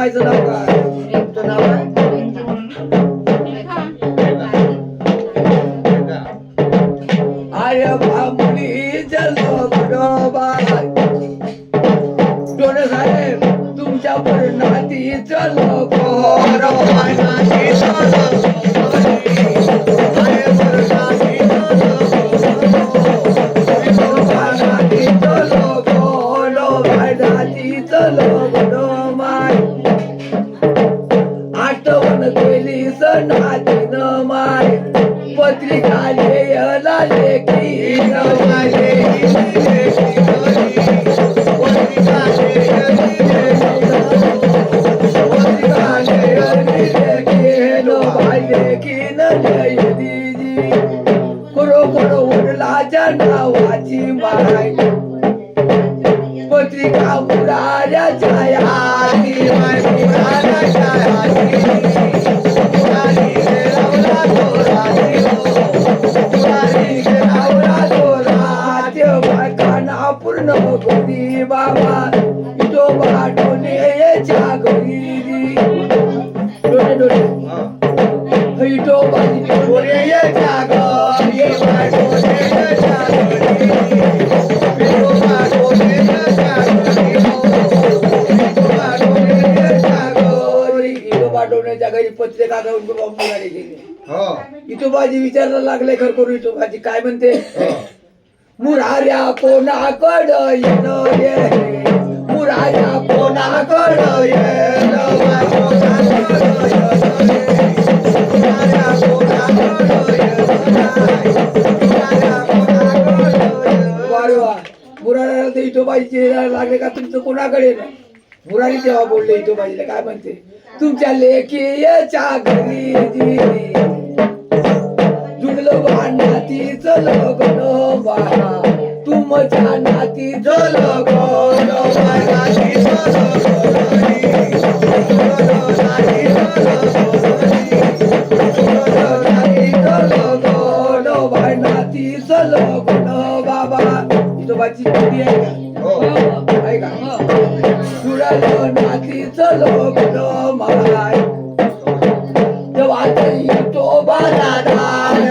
mais, dona Aurora. Dona Aurora. देखील जय दीदी खरोखर वडलाच्या नावाची माय पत्रिका उडाल्या छायाची माय उडाल्या पूर्ण गोरी बाबा तो बाटोने जागरी। लेखर करू इच्छुक माझी काय म्हणते? मुराऱ्या कोणा कड ये मुराऱ्या कोणाकड येण? लागले का तुमचं कोणाकडे येणं? मुरारी तेव्हा बोलले इटोबाईला काय म्हणते? तुमच्या लेखी घरी बिगलो लग्न बाया तुमच्या नाती लग्न बाबा. तुझोबाची मुली आहे का? हो. आहे का? तुला नातीचं लग्न माय. तेव्हा तो बारा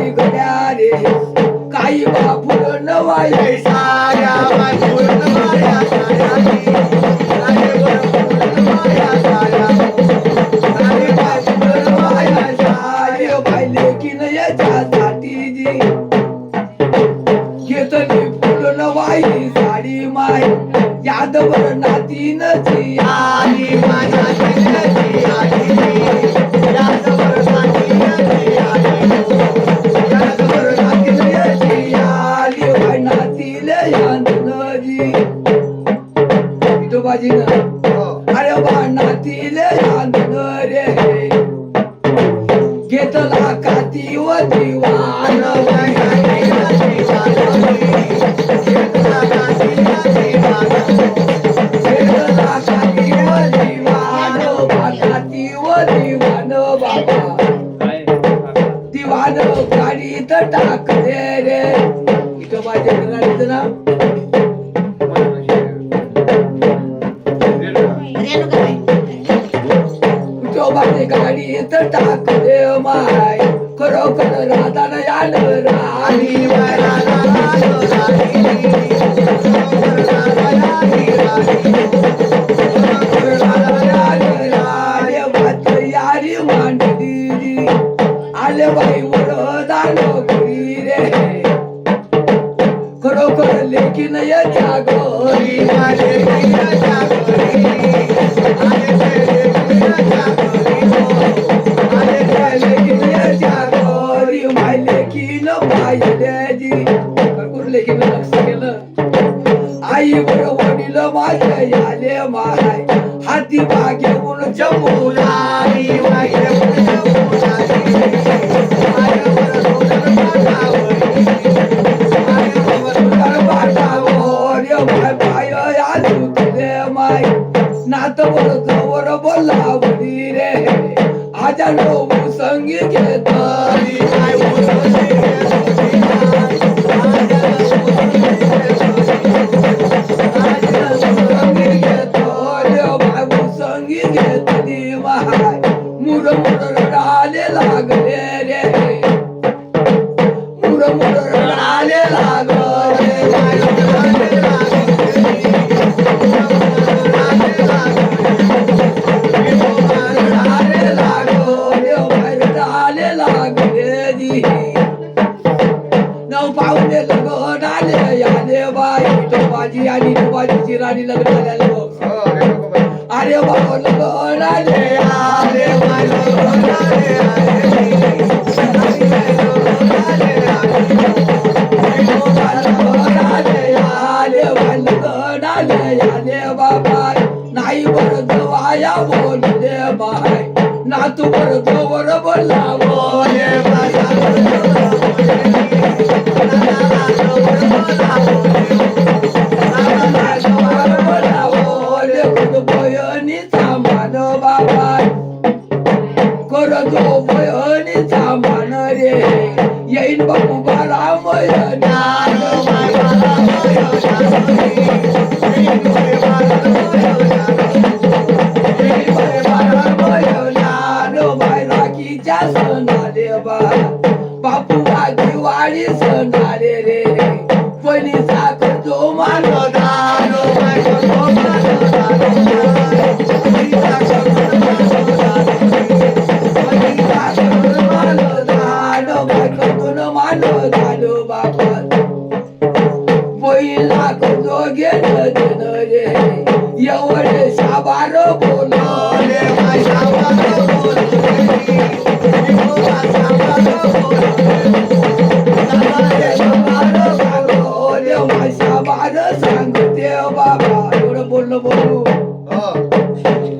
गड्यारे. काही बापूल नवायचा. लेकीन पाहिल्याची भरपूर लेकीन लक्ष केलं. आई वर वडील माझ्या याले माय हाती बागेहून जमूला नात 大家若无生你给他一块无神的邪 राणी लग्न झालं अरे बाबा ना तू बरोबर बोलावं Kain pa po para mo yan.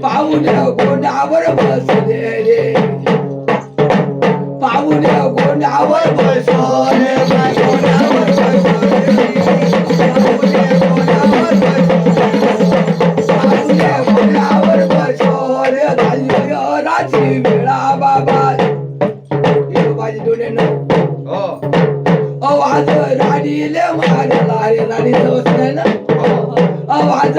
पाहुण्या गोंडावर बसले रे पाहुण्या गोंडावर बसले हो. आवाज राणीले मारला रे राणी समजताय ना? हो. आवाज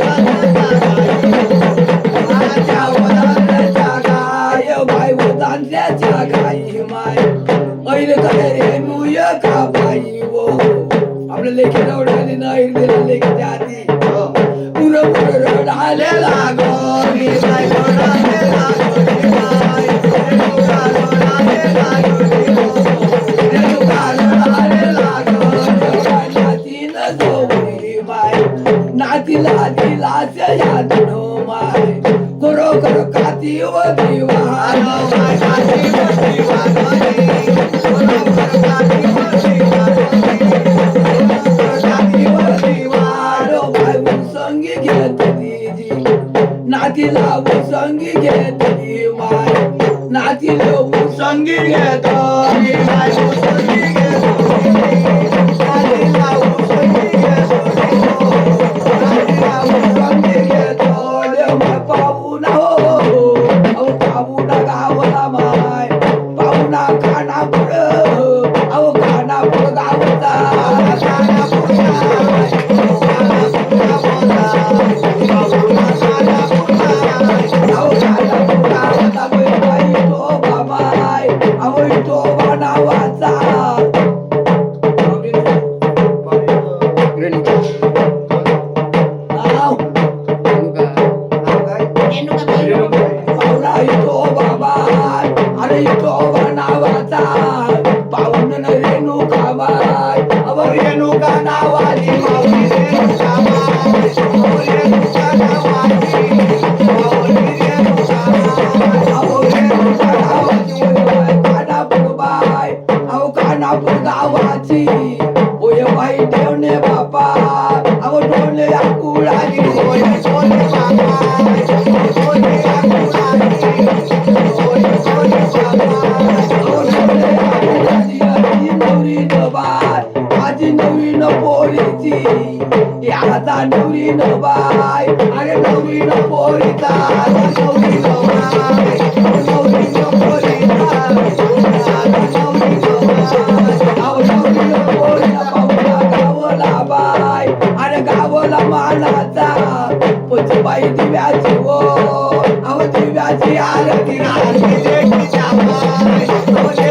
लेखे दौडली नाही लेखे जाती. पुरं पुरं रड आले लागो. मी नाही रडाले लागो मी नाही रडाले लागो. तिला तिला करो करो काती व दिवा नातीला मुसंगी घेतली माय. नातीला मुसंगी घेतली माय. मुसंगी no vai, I get no we no polita, I get no we no vai, I get no we no polita, I get no we no vai, I get no we no polita, papa gavola vai, I get gavola manata, put the vai di viaggi wo, I want di viaggi alla di nati, di di chiamai,